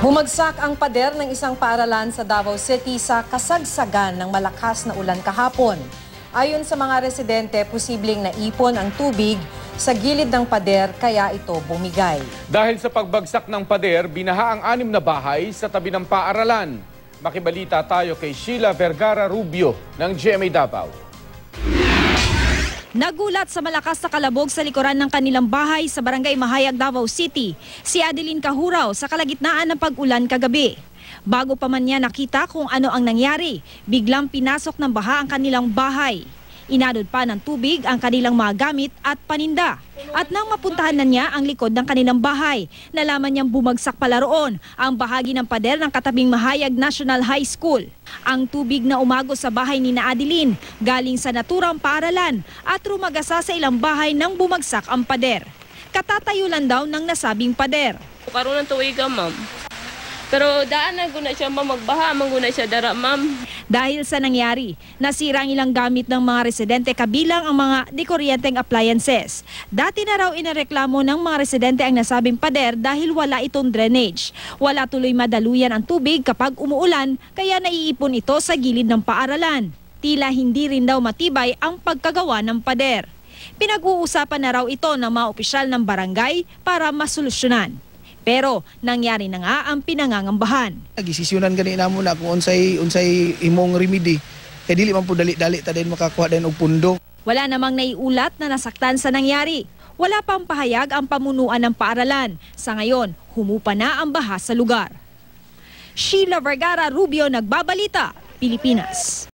Bumagsak ang pader ng isang paaralan sa Davao City sa kasagsagan ng malakas na ulan kahapon. Ayon sa mga residente, posibleng naipon ang tubig sa gilid ng pader kaya ito bumigay. Dahil sa pagbagsak ng pader, binaha ang anim na bahay sa tabi ng paaralan. Makibalita tayo kay Sheila Vergara Rubio ng GMA Davao. Nagulat sa malakas na kalabog sa likuran ng kanilang bahay sa barangay Mahayag, Davao City, si Adeline Kahuraw sa kalagitnaan ng pag-ulan kagabi. Bago pa man niya nakita kung ano ang nangyari, biglang pinasok ng baha ang kanilang bahay. Inadod pa ng tubig ang kanilang mga gamit at paninda. At nang mapuntahan na niya ang likod ng kanilang bahay, nalaman niyang bumagsak pala roon ang bahagi ng pader ng katabing Mahayag National High School. Ang tubig na umago sa bahay ni na Adeline galing sa naturang paaralan at rumagasa sa ilang bahay nang bumagsak ang pader. Katatayo lang daw ng nasabing pader. Karoon ng tuwiga, ma'am. Pero daan na guna siya, ma'am, magbaha, maguna siya dara, ma'am. Dahil sa nangyari, nasira ang ilang gamit ng mga residente kabilang ang mga dekuryenteng appliances. Dati na raw inareklamo ng mga residente ang nasabing pader dahil wala itong drainage. Wala tuloy madaluyan ang tubig kapag umuulan kaya naiipon ito sa gilid ng paaralan. Tila hindi rin daw matibay ang pagkagawa ng pader. Pinag-uusapan na raw ito ng mga opisyal ng barangay para masolusyonan. Pero nangyari na nga ang pinangangambahan. Gisisyonan gani namo na kung unsay unsay imong remedy. Kay dili man po dali-dali ta din makakuha din og pundo. Wala namang naiulat na nasaktan sa nangyari. Wala pang pahayag ang pamunuan ng paaralan. Sa ngayon, humupa na ang baha sa lugar. Sheila Vergara Rubio, Nagbabalita, Pilipinas.